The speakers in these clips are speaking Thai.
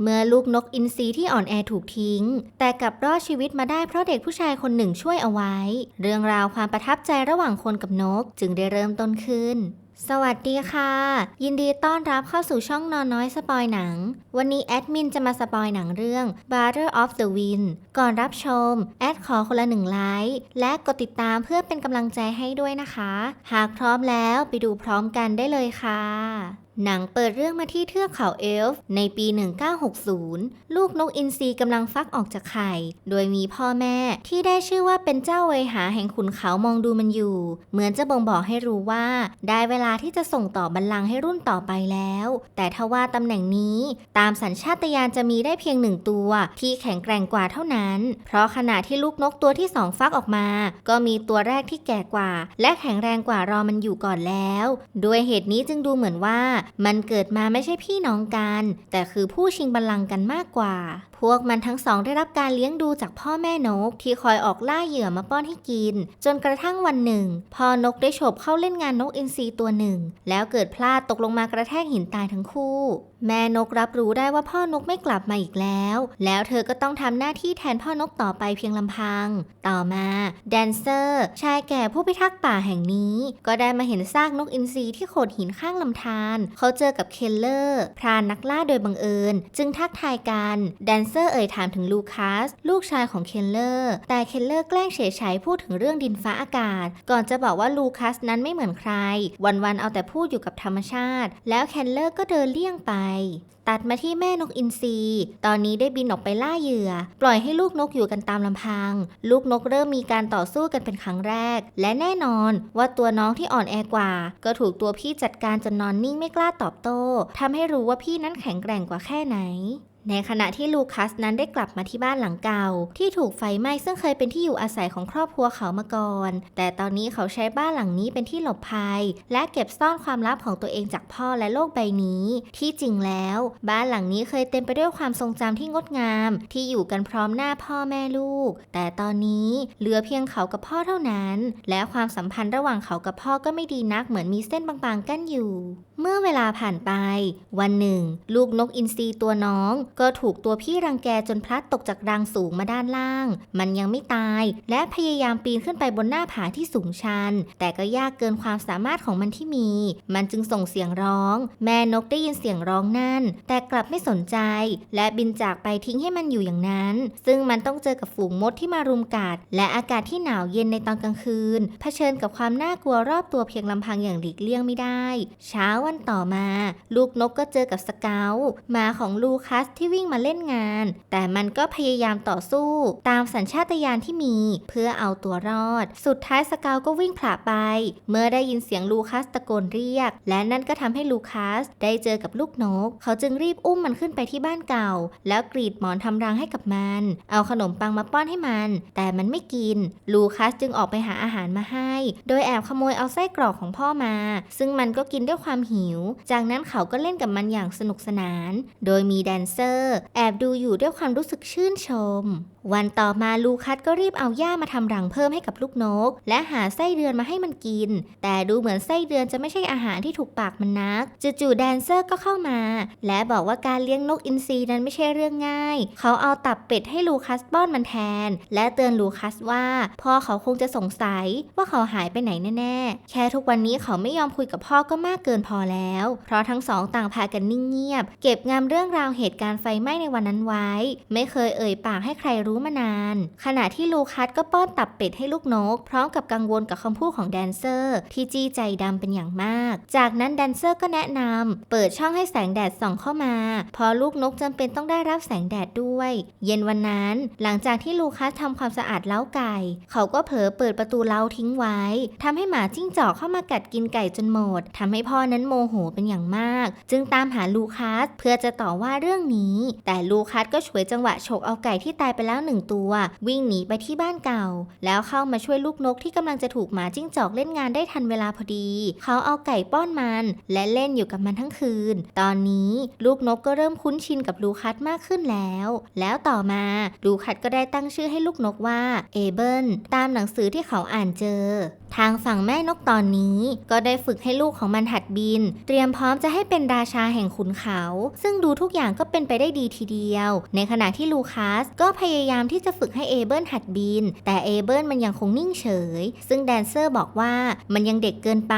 เมื่อลูกนกอินทรีที่อ่อนแอถูกทิ้ง แต่กลับรอดชีวิตมาได้เพราะเด็กผู้ชายคนหนึ่งช่วยเอาไว้ เรื่องราวความประทับใจระหว่างคนกับนกจึงได้เริ่มต้นขึ้น สวัสดีค่ะ ยินดีต้อนรับเข้าสู่ช่องนอนน้อยสปอยหนัง วันนี้แอดมินจะมาสปอยหนังเรื่อง Brother of the Wind ก่อนรับชม แอดขอคนละหนึ่งไลค์และกดติดตามเพื่อเป็นกำลังใจให้ด้วยนะคะ หากพร้อมแล้วไปดูพร้อมกันได้เลยค่ะ หนังเปิดเรื่องมาที่เทือกเขาเอลฟ์ในปี 1960 ลูกนกอินทรีกำลังฟักออกจากไข่ โดยมีพ่อแม่ที่ได้ชื่อว่าเป็นเจ้าเวหาแห่งขุนเขามองดูมันอยู่ เหมือนจะบ่งบอกให้รู้ว่า ได้เวลาที่จะส่งต่อบัลลังก์ให้รุ่นต่อไปแล้ว แต่ทว่าตำแหน่งนี้ตามสัญชาตญาณจะมีได้เพียงหนึ่งตัว ที่แข็งแกร่งกว่าเท่านั้น เพราะขณะที่ลูกนกตัวที่สองฟักออกมา ก็มีตัวแรกที่แก่กว่า และแข็งแรงกว่ารอมันอยู่ก่อนแล้ว ด้วยเหตุนี้จึงดูเหมือนว่ามันเกิดมาไม่ใช่พี่น้องกัน แต่คือผู้ชิงบัลลังก์กันมากกว่า พวกมันทั้งสองได้รับการเลี้ยงดูจากพ่อแม่นก ที่คอยออกล่าเหยื่อมาป้อนให้กิน จนกระทั่งวันหนึ่งพ่อนกได้ฉบเข้าเล่นงานนกอินทรีตัวหนึ่ง แล้วเกิดพลาดตกลงมากระแทกหินตายทั้งคู่ แม่นกรับรู้ได้ว่าพ่อนกไม่กลับมาอีกแล้ว แล้วเธอก็ต้องทำหน้าที่แทนพ่อนกต่อไปเพียงลำพัง ต่อมาแดนเซอร์ ชายแก่ผู้พิทักษ์ป่าแห่งนี้ ก็ได้มาเห็นซากนกอินทรีที่โขดหินข้างลำธารเขาเจอกับเคนเลอร์พรานนักล่าโดยบังเอิญ จึงทักทายกันแดนเซอร์เอ่ยถามถึงลูคัส ลูกชายของเคนเลอร์ แต่เคนเลอร์แกล้งเฉยๆพูดถึงเรื่องดินฟ้าอากาศ ก่อนจะบอกว่าลูคัสนั้นไม่เหมือนใคร วันๆเอาแต่พูดอยู่กับธรรมชาติ แล้วเคนเลอร์ก็เดินเลี่ยงไป ตัดมาที่แม่นกอินทรีตอนนี้ได้บินออกไปล่าเหยื่อ ปล่อยให้ลูกนกอยู่กันตามลำพัง ลูกนกเริ่มมีการต่อสู้กันเป็นครั้งแรก และแน่นอนว่าตัวน้องที่อ่อนแอกว่า ก็ถูกตัวพี่จัดการจนนอนนิ่งไม่กล้าตอบโต้ทำให้รู้ว่าพี่นั้นแข็งแกร่งกว่าแค่ไหน ในขณะที่ลูคัสนั้นได้กลับมาที่บ้านหลังเก่า ที่ถูกไฟไหม้ซึ่งเคยเป็นที่อยู่อาศัยของครอบครัวเขามาก่อน แต่ตอนนี้เขาใช้บ้านหลังนี้เป็นที่หลบภัย และเก็บซ่อนความลับของตัวเองจากพ่อและโลกใบนี้ ที่จริงแล้ว บ้านหลังนี้เคยเต็มไปด้วยความทรงจำที่งดงาม ที่อยู่กันพร้อมหน้าพ่อแม่ลูก แต่ตอนนี้เหลือเพียงเขากับพ่อเท่านั้น และความสัมพันธ์ระหว่างเขากับพ่อก็ไม่ดีนักเหมือนมีเส้นบางๆกั้นอยู่ เมื่อเวลาผ่านไป วันหนึ่ง ลูกนกอินทรีตัวน้องก็ถูกตัวพี่รังแกจนพลัดตกจากรังสูงมาด้านล่าง มันยังไม่ตาย และพยายามปีนขึ้นไปบนหน้าผาที่สูงชัน แต่ก็ยากเกินความสามารถของมันที่มี มันจึงส่งเสียงร้อง แม่นกได้ยินเสียงร้องนั่น แต่กลับไม่สนใจ และบินจากไปทิ้งให้มันอยู่อย่างนั้น ซึ่งมันต้องเจอกับฝูงมดที่มารุมกัด และอากาศที่หนาวเย็นในตอนกลางคืน เผชิญกับความน่ากลัวรอบตัวเพียงลำพังอย่างหลีกเลี่ยงไม่ได้ เช้าวันต่อมา ลูกนกก็เจอกับสเกลหมาของลูคัสที่วิ่งมาเล่นงาน แต่มันก็พยายามต่อสู้ ตามสัญชาตญาณที่มี เพื่อเอาตัวรอด สุดท้ายสเกลก็วิ่งผละไป เมื่อได้ยินเสียงลูคัสตะโกนเรียก และนั่นก็ทำให้ลูคัสได้เจอกับลูกนก เขาจึงรีบอุ้มมันขึ้นไปที่บ้านเก่า แล้วกรีดหมอนทำรังให้กับมัน เอาขนมปังมาป้อนให้มัน แต่มันไม่กิน ลูคัสจึงออกไปหาอาหารมาให้ โดยแอบขโมยเอาไส้กรอกของพ่อมา ซึ่งมันก็กินด้วยความหิว จากนั้นเขาก็เล่นกับมันอย่างสนุกสนาน โดยมีแดนเซอร์แอบดูอยู่ด้วยความรู้สึกชื่นชม วันต่อมาลูคัสก็รีบเอาหญ้ามาทำรังเพิ่มให้กับลูกนก และหาไส้เดือนมาให้มันกิน แต่ดูเหมือนไส้เดือนจะไม่ใช่อาหารที่ถูกปากมันนักจู่ๆแดนเซอร์ก็เข้ามา และบอกว่าการเลี้ยงนกอินทรีนั้นไม่ใช่เรื่องง่าย เขาเอาตับเป็ดให้ลูคัสป้อนมันแทน และเตือนลูคัสว่าพ่อเขาคงจะสงสัยว่าเขาหายไปไหนแน่ๆ แค่ทุกวันนี้เขาไม่ยอมคุยกับพ่อก็มากเกินพอแล้ว เพราะทั้งสองต่างพากันนิ่งเงียบ เก็บงำเรื่องราวเหตุการณ์ไฟไหม้ในวันนั้นไว้ ไม่เคยเอ่ยปากให้ใครรู้มานาน ขณะที่ลูคัสก็ป้อนตับเป็ดให้ลูกนก พร้อมกับกังวลกับคำพูดของแดนเซอร์ ที่จี้ใจดำเป็นอย่างมาก จากนั้นแดนเซอร์ก็แนะนำเปิดช่องให้แสงแดดส่องเข้ามา พอลูกนกจำเป็นต้องได้รับแสงแดดด้วย เย็นวันนั้น หลังจากที่ลูคัสทำความสะอาดเล้าไก่ เขาก็เผลอเปิดประตูเล้าทิ้งไว้ทำให้หมาจิ้งจอกเข้ามากัดกินไก่จนหมดทำให้พ่อนั้นโมโหเป็นอย่างมาก จึงตามหาลูคัสเพื่อจะต่อว่าเรื่องนี้แต่ลูคัสก็ฉวยจังหวะฉกเอาไก่ที่ตายไปแล้วหนึ่งตัว วิ่งหนีไปที่บ้านเก่า แล้วเข้ามาช่วยลูกนกที่กำลังจะถูกหมาจิ้งจอกเล่นงานได้ทันเวลาพอดี เขาเอาไก่ป้อนมัน และเล่นอยู่กับมันทั้งคืน ตอนนี้ลูกนกก็เริ่มคุ้นชินกับลูคัสมากขึ้นแล้ว แล้วต่อมาลูคัสก็ได้ตั้งชื่อให้ลูกนกว่าเอเบิลตามหนังสือที่เขาอ่านเจอ ทางฝั่งแม่นกตอนนี้ก็ได้ฝึกให้ลูกของมันหัดบิน เตรียมพร้อมจะให้เป็นราชาแห่งขุนเขา ซึ่งดูทุกอย่างก็เป็นไปได้ดีทีเดียว ในขณะที่ลูคัสก็พยายามที่จะฝึกให้เอเบิลหัดบิน แต่เอเบิลมันยังคงนิ่งเฉย ซึ่งแดนเซอร์บอกว่ามันยังเด็กเกินไป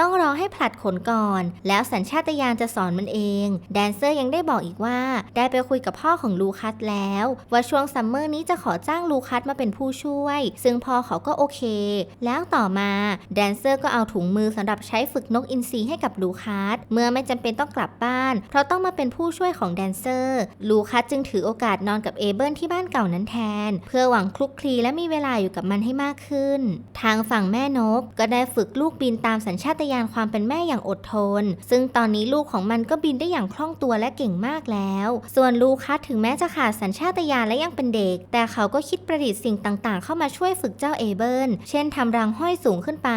ต้องรอให้ผลัดขนก่อน แล้วสัญชาตญาณจะสอนมันเอง แดนเซอร์ยังได้บอกอีกว่า ได้ไปคุยกับพ่อของลูคัสแล้ว ว่าช่วงซัมเมอร์นี้จะขอจ้างลูคัสมาเป็นผู้ช่วย ซึ่งพ่อเขาก็โอเค แล้วต่อมา แดนเซอร์ก็เอาถุงมือสำหรับใช้ฝึกนกอินทรีให้กับลูคัสเมื่อไม่จำเป็นต้องกลับบ้าน เพราะต้องมาเป็นผู้ช่วยของแดนเซอร์ ลูคัสจึงถือโอกาสนอนกับเอเบิลที่บ้านเก่านั้นแทน เพื่อหวังคลุกคลีและมีเวลาอยู่กับมันให้มากขึ้น ทางฝั่งแม่นกก็ได้ฝึกลูกบินตามสัญชาตญาณความเป็นแม่อย่างอดทน ซึ่งตอนนี้ลูกของมันก็บินได้อย่างคล่องตัวและเก่งมากแล้ว ส่วนลูคัสถึงแม้จะขาดสัญชาตญาณและยังเป็นเด็ก แต่เขาก็คิดประดิษฐ์สิ่งต่างๆ เข้ามาช่วยฝึกเจ้าเอเบิล เช่นทำรังห้อยสูงขึ้นไป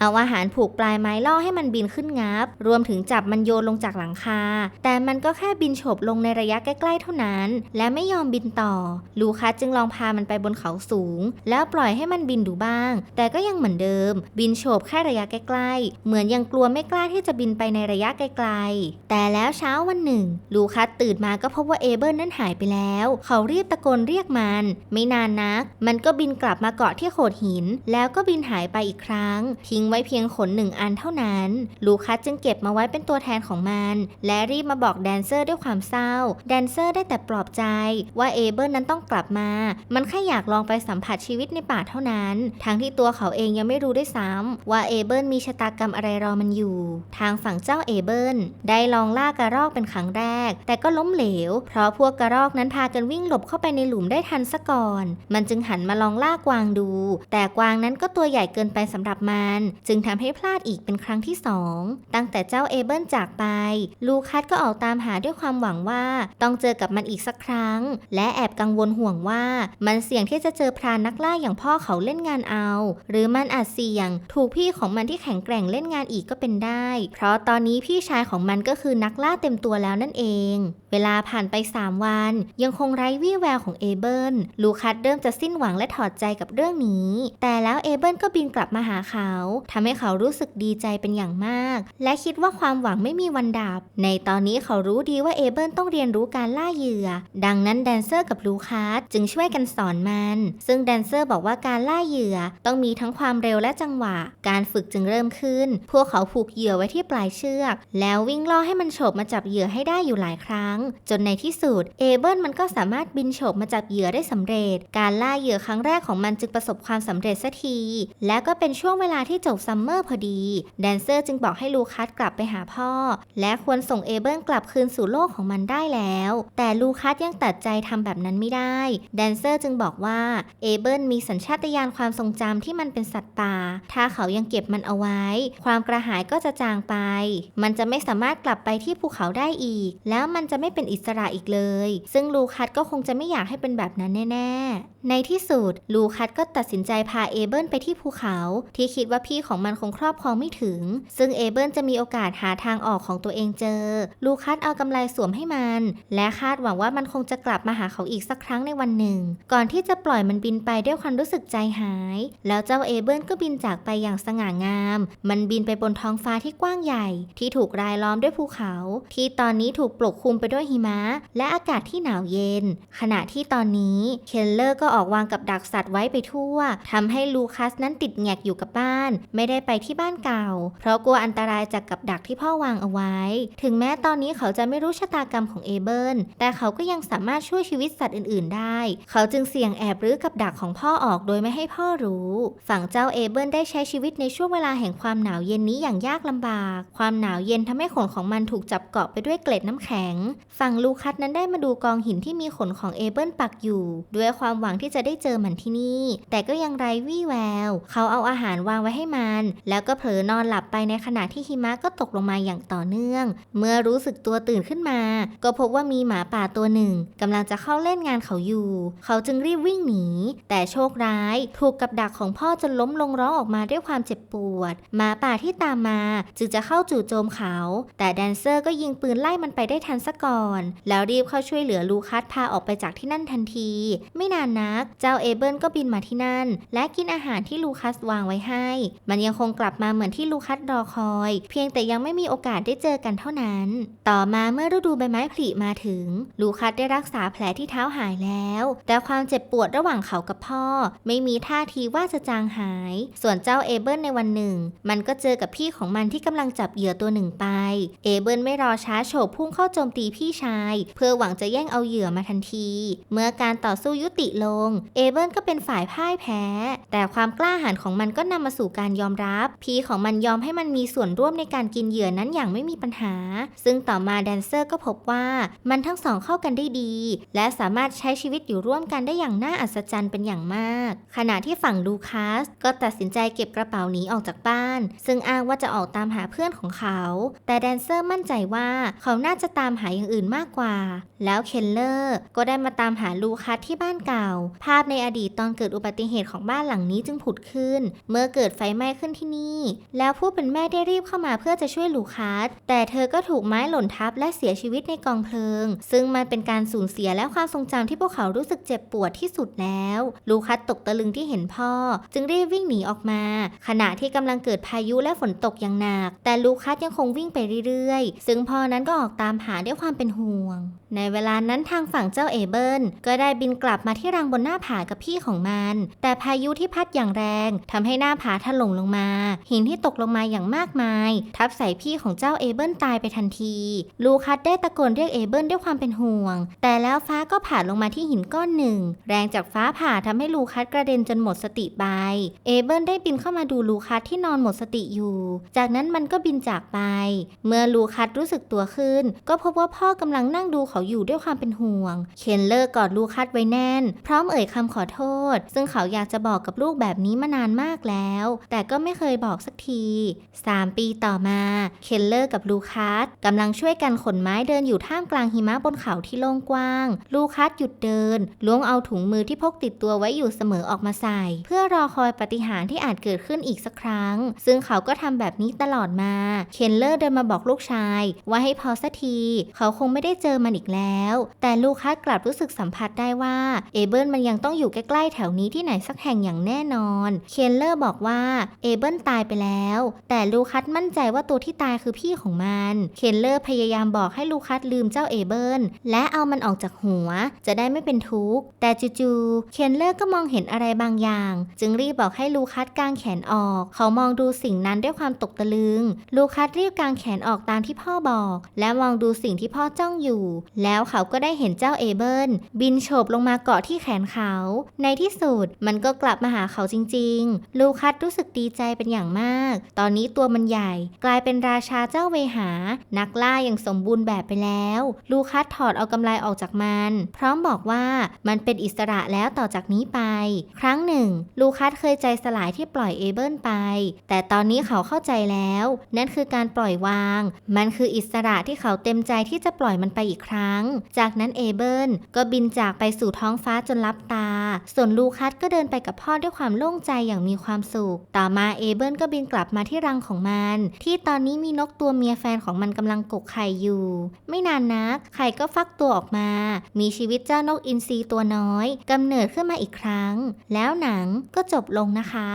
เอาอาหารผูกปลายไม้ล่อให้มันบินขึ้นงับ รวมถึงจับมันโยนลงจากหลังคา แต่มันก็แค่บินโฉบลงในระยะใกล้ ๆ เท่านั้น และไม่ยอมบินต่อ ลูคัสจึงลองพามันไปบนเขาสูง แล้วปล่อยให้มันบินดูบ้าง แต่ก็ยังเหมือนเดิม บินโฉบแค่ระยะใกล้ ๆ เหมือนยังกลัวไม่กล้าที่จะบินไปในระยะไกล ๆ แต่แล้วเช้าวันหนึ่ง ลูคัสตื่นมาก็พบว่าเอเบิลนั้นหายไปแล้ว เขารีบตะโกนเรียกมัน ไม่นานนัก มันก็บินกลับมาเกาะที่โขดหิน แล้วก็บินหายไปอีกครั้ง ทิ้งไว้เพียงขนหนึ่งอันเท่านั้น ลูคัสจึงเก็บมาไว้เป็นตัวแทนของมัน และรีบมาบอกแดนเซอร์ด้วยความเศร้า แดนเซอร์ได้แต่ปลอบใจว่าเอเบิลนั้นต้องกลับมา มันแค่อยากลองไปสัมผัสชีวิตในป่าเท่านั้น ทั้งที่ตัวเขาเองยังไม่รู้ด้วยซ้ำว่าเอเบิลมีชะตากรรมอะไรรอมันอยู่ ทางฝั่งเจ้าเอเบิลได้ลองล่ากระรอกเป็นครั้งแรก แต่ก็ล้มเหลว เพราะพวกกระรอกนั้นพากันวิ่งหลบเข้าไปในหลุมได้ทันซะก่อน มันจึงหันมาลองล่ากวางดู แต่กวางนั้นก็ตัวใหญ่เกินไปสำหรับมัน จึงทำให้พลาดอีกเป็นครั้งที่สองตั้งแต่เจ้าเอเบิลจากไป ลูคัสก็ออกตามหาด้วยความหวังว่าต้องเจอกับมันอีกสักครั้ง และแอบกังวลห่วงว่า มันเสี่ยงที่จะเจอพรานนักล่าอย่างพ่อเขาเล่นงานเอา หรือมันอาจเสี่ยง ถูกพี่ของมันที่แข็งแกร่งเล่นงานอีกก็เป็นได้ เพราะตอนนี้พี่ชายของมันก็คือนักล่าเต็มตัวแล้วนั่นเอง เวลาผ่านไป 3 วัน ยังคงไร้วี่แววของเอเบิลลูคัสเริ่มจะสิ้นหวังและถอดใจกับเรื่องนี้ แต่แล้วเอเบิลก็บินกลับมาหาเขาทำให้เขารู้สึกดีใจเป็นอย่างมาก และคิดว่าความหวังไม่มีวันดับ ในตอนนี้เขารู้ดีว่าเอเบิลต้องเรียนรู้การล่าเหยื่อ ดังนั้นแดนเซอร์กับลูคัสจึงช่วยกันสอนมัน ซึ่งแดนเซอร์บอกว่าการล่าเหยื่อต้องมีทั้งความเร็วและจังหวะ การฝึกจึงเริ่มขึ้น พวกเขาผูกเหยื่อไว้ที่ปลายเชือก แล้ววิ่งล่อให้มันโฉบมาจับเหยื่อให้ได้อยู่หลายครั้งจนในที่สุด เอเบิลมันก็สามารถบินโฉบมาจับเหยื่อได้สำเร็จ การล่าเหยื่อครั้งแรกของมันจึงประสบความสำเร็จสักที และก็เป็นช่วงเวลาที่จบซัมเมอร์พอดี แดนเซอร์จึงบอกให้ลูคัสกลับไปหาพ่อ และควรส่งเอเบิลกลับคืนสู่โลกของมันได้แล้ว แต่ลูคัสยังตัดใจทำแบบนั้นไม่ได้ แดนเซอร์จึงบอกว่าเอเบิลมีสัญชาตญาณความทรงจำที่มันเป็นสัตว์ป่า ถ้าเขายังเก็บมันเอาไว้ ความกระหายก็จะจางไป มันจะไม่สามารถกลับไปที่ภูเขาได้อีก แล้วมันจะไม่เป็นอิสระอีกเลย ซึ่งลูคัสก็คงจะไม่อยากให้เป็นแบบนั้นแน่ ๆ ในที่สุดลูคัสก็ตัดสินใจพาเอเบิลไปที่ภูเขา ที่คิดว่าพี่ของมันคงครอบครองไม่ถึง ซึ่งเอเบิลจะมีโอกาสหาทางออกของตัวเองเจอ ลูคัสเอากำไลสวมให้มัน และคาดหวังว่ามันคงจะกลับมาหาเขาอีกสักครั้งในวันหนึ่ง ก่อนที่จะปล่อยมันบินไปด้วยความรู้สึกใจหาย แล้วเจ้าเอเบิลก็บินจากไปอย่างสง่างาม มันบินไปบนท้องฟ้าที่กว้างใหญ่ ที่ถูกรายล้อมด้วยภูเขา ที่ตอนนี้ถูกปกคลุมไปด้วยหิมะ และอากาศที่หนาวเย็น ขณะที่ตอนนี้เคลเลอร์ก็ออกวางกับดักสัตว์ไว้ไปทั่วทำให้ลูคัสนั้นติดแงกอยู่กับบ้าน ไม่ได้ไปที่บ้านเก่า เพราะกลัวอันตรายจากกับดักที่พ่อวางเอาไว้ ถึงแม้ตอนนี้เขาจะไม่รู้ชะตากรรมของเอเบิลแต่เขาก็ยังสามารถช่วยชีวิตสัตว์อื่น ๆ ได้ เขาจึงเสี่ยงแอบรื้อกับดักของพ่อออกโดยไม่ให้พ่อรู้ ฝั่งเจ้าเอเบิลได้ใช้ชีวิตในช่วงเวลาแห่งความหนาวเย็นนี้อย่างยากลำบาก ความหนาวเย็นทำให้ขนของมันถูกจับเกาะไปด้วยเกล็ดน้ำแข็งฝั่งลูคัสนั้นได้มาดูกองหินที่มีขนของเอเบิลปักอยู่ ด้วยความหวังที่จะได้เจอมันที่นี่ แต่ก็ยังไร้วี่แวว เขาเอาอาหารวางไว้ให้มัน แล้วก็เผลอนอนหลับไปในขณะที่หิมะก็ตกลงมาอย่างต่อเนื่อง เมื่อรู้สึกตัวตื่นขึ้นมา ก็พบว่ามีหมาป่าตัวหนึ่งกำลังจะเข้าเล่นงานเขาอยู่ เขาจึงรีบวิ่งหนี แต่โชคร้ายถูกกับดักของพ่อจนล้มลงร้องออกมาด้วยความเจ็บปวด หมาป่าที่ตามมาจึงจะเข้าจู่โจมเขา แต่แดนเซอร์ก็ยิงปืนไล่มันไปได้ทันซะก่อนแล้วรีบเข้าช่วยเหลือลูคัสพาออกไปจากที่นั่นทันที ไม่นานนัก เจ้าเอเบิลก็บินมาที่นั่น และกินอาหารที่ลูคัสวางไว้ให้ มันยังคงกลับมาเหมือนที่ลูคัสรอคอย เพียงแต่ยังไม่มีโอกาสได้เจอกันเท่านั้น ต่อมาเมื่อฤดูใบไม้ผลิมาถึง ลูคัสได้รักษาแผลที่เท้าหายแล้ว แต่ความเจ็บปวดระหว่างเขากับพ่อ ไม่มีท่าทีว่าจะจางหาย ส่วนเจ้าเอเบิลในวันหนึ่ง มันก็เจอกับพี่ของมันที่กำลังจับเหยื่อตัวหนึ่งไป เอเบิลไม่รอช้าโฉบพุ่งเข้าโจมตีพี่ชาย เพื่อหวังจะแย่งเอาเหยื่อมาทันที เมื่อการต่อสู้ยุติลง เอเบิลก็เป็นฝ่ายพ่ายแพ้ แต่ความกล้าหาญของมันก็นำมาสู่การยอมรับ พี่ของมันยอมให้มันมีส่วนร่วมในการกินเหยื่อนั้นอย่างไม่มีปัญหา ซึ่งต่อมาแดนเซอร์ก็พบว่ามันทั้งสองเข้ากันได้ดี และสามารถใช้ชีวิตอยู่ร่วมกันได้อย่างน่าอัศจรรย์เป็นอย่างมาก ขณะที่ฝั่งดูคาสก็ตัดสินใจเก็บกระเป๋าหนีออกจากบ้าน ซึ่งอ้างว่าจะออกตามหาเพื่อนของเขา แต่แดนเซอร์มั่นใจว่าเขาน่าจะตามหาอย่างอื่นมากกว่า แล้วเคนเลอร์ก็ได้มาตามหาลูคัสที่บ้านเก่า ภาพในอดีตตอนเกิดอุบัติเหตุของบ้านหลังนี้จึงผุดขึ้น เมื่อเกิดไฟไหม้ขึ้นที่นี่ แล้วผู้เป็นแม่ได้รีบเข้ามาเพื่อจะช่วยลูคัส แต่เธอก็ถูกไม้หล่นทับและเสียชีวิตในกองเพลิง ซึ่งมันเป็นการสูญเสียและความทรงจำที่พวกเขารู้สึกเจ็บปวดที่สุดแล้ว ลูคัสตกตะลึงที่เห็นพ่อ จึงรีบวิ่งหนีออกมา ขณะที่กำลังเกิดพายุและฝนตกอย่างหนัก แต่ลูคัสยังคงวิ่งไปเรื่อยๆ ซึ่งพ่อนั้นก็ออกตามหาด้วยความเป็นห่วง ในเวลานั้นทางฝั่งเจ้าเอเบิลก็ได้บินกลับมาที่รังบนหน้าผากับพี่ของมัน แต่พายุที่พัดอย่างแรงทำให้หน้าผาถล่มลงมา หินที่ตกลงมาอย่างมากมาย ทับใส่พี่ของเจ้าเอเบิลตายไปทันที ลูคัสได้ตะโกนเรียกเอเบิลด้วยความเป็นห่วง แต่แล้วฟ้าก็ผ่าลงมาที่หินก้อนหนึ่ง แรงจากฟ้าผ่าทำให้ลูคัสกระเด็นจนหมดสติไปเอเบิลได้บินเข้ามาดูลูคัสที่นอนหมดสติอยู่ จากนั้นมันก็บินจากไป เมื่อลูคัสรู้สึกตัวขึ้น ก็พบว่าพ่อกำลังนั่งดูเขาอยู่ด้วยความเป็นห่วง เคนเลอร์กอดลูคัสไว้แน่น พร้อมเอ่ยคำขอโทษ ซึ่งเขาอยากจะบอกกับลูกแบบนี้มานานมากแล้ว แต่ก็ไม่เคยบอกสักที 3 ปีต่อมา เคนเลอร์กับลูคัสกำลังช่วยกันขนไม้เดินอยู่ท่ามกลางหิมะบนเขาที่โล่งกว้าง ลูคัสหยุดเดิน ล้วงเอาถุงมือที่พกติดตัวไว้อยู่เสมอออกมาใส่ เพื่อรอคอยปฏิหารที่อาจเกิดขึ้นอีกสักครั้ง ซึ่งเขาก็ทำแบบนี้ตลอดมา เคนเลอร์เดินมาบอกลูกชาย ว่าให้พอสักที เขาคงไม่ได้เจอมันอีกแล้ว แต่ลูคัสกลับรู้สึกสัมผัสได้ว่าเอเบิลมันยังต้องอยู่ใกล้ๆแถวนี้ที่ไหนสักแห่งอย่างแน่นอนเคนเลอร์บอกว่าเอเบิลตายไปแล้ว แต่ลูคัสมั่นใจว่าตัวที่ตายคือพี่ของมันเคนเลอร์พยายามบอกให้ลูคัสลืมเจ้าเอเบิลและเอามันออกจากหัว จะได้ไม่เป็นทุกข์แต่จู่ๆเคนเลอร์ก็มองเห็นอะไรบางอย่าง จึงรีบบอกให้ลูคัสกางแขนออก เขามองดูสิ่งนั้นด้วยความตกตะลึง ลูคัสรีบกางแขนออกตามที่พ่อบอก และมองดูสิ่งที่พ่อจ้องอยู่ แล้วเขาก็ได้เห็นเจ้าเอเบิลบินโฉบลงมาเกาะที่แขนเขา ในที่สุดมันก็กลับมาหาเขาจริง ๆ ลูคัสรู้สึกดีใจเป็นอย่างมาก ตอนนี้ตัวมันใหญ่ กลายเป็นราชาเจ้าเวหา นักล่าอย่างสมบูรณ์แบบไปแล้ว ลูคัสถอดเอากำไลออกจากมัน พร้อมบอกว่ามันเป็นอิสระแล้วต่อจากนี้ไป ครั้งหนึ่ง ลูคัสเคยใจสลายที่ปล่อยเอเบิลไป แต่ตอนนี้เขาเข้าใจแล้ว นั่นคือการปล่อยวาง มันคืออิสระที่เขาเต็มใจที่จะปล่อยมันไปอีกครั้ง จากนั้นเอเบิลก็บินจากไปสู่ท้องฟ้าจนลับตา ส่วนลูคัสก็เดินไปกับพ่อด้วยความโล่งใจอย่างมีความสุข ต่อมาเอเบิลก็บินกลับมาที่รังของมัน ที่ตอนนี้มีนกตัวเมียแฟนของมันกำลังกกไข่อยู่ ไม่นานนัก ไข่ก็ฟักตัวออกมา มีชีวิตเจ้านกอินทรีตัวน้อยกำเนิดขึ้นมาอีกครั้ง แล้วหนังก็จบลงนะคะ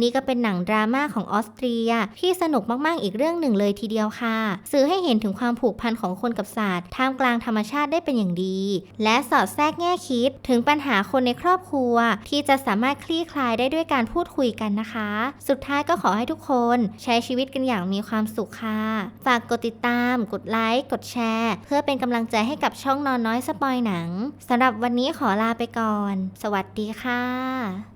นี่ก็เป็นหนังดราม่าของออสเตรียที่สนุกมากๆอีกเรื่องหนึ่งเลยทีเดียวค่ะ สื่อให้เห็นถึงความผูกพันของคนกับสัตว์ท่ามกลางธรรมชาติได้เป็นอย่างดี และสอดแทรกแง่คิดถึงปัญหาคนในครอบครัว ที่จะสามารถคลี่คลายได้ด้วยการพูดคุยกันนะคะ สุดท้ายก็ขอให้ทุกคนใช้ชีวิตกันอย่างมีความสุขค่ะ ฝากกดติดตาม กดไลค์ กดแชร์ เพื่อเป็นกำลังใจให้กับช่องนอนน้อยสปอยหนังสำหรับวันนี้ขอลาไปก่อน สวัสดีค่ะ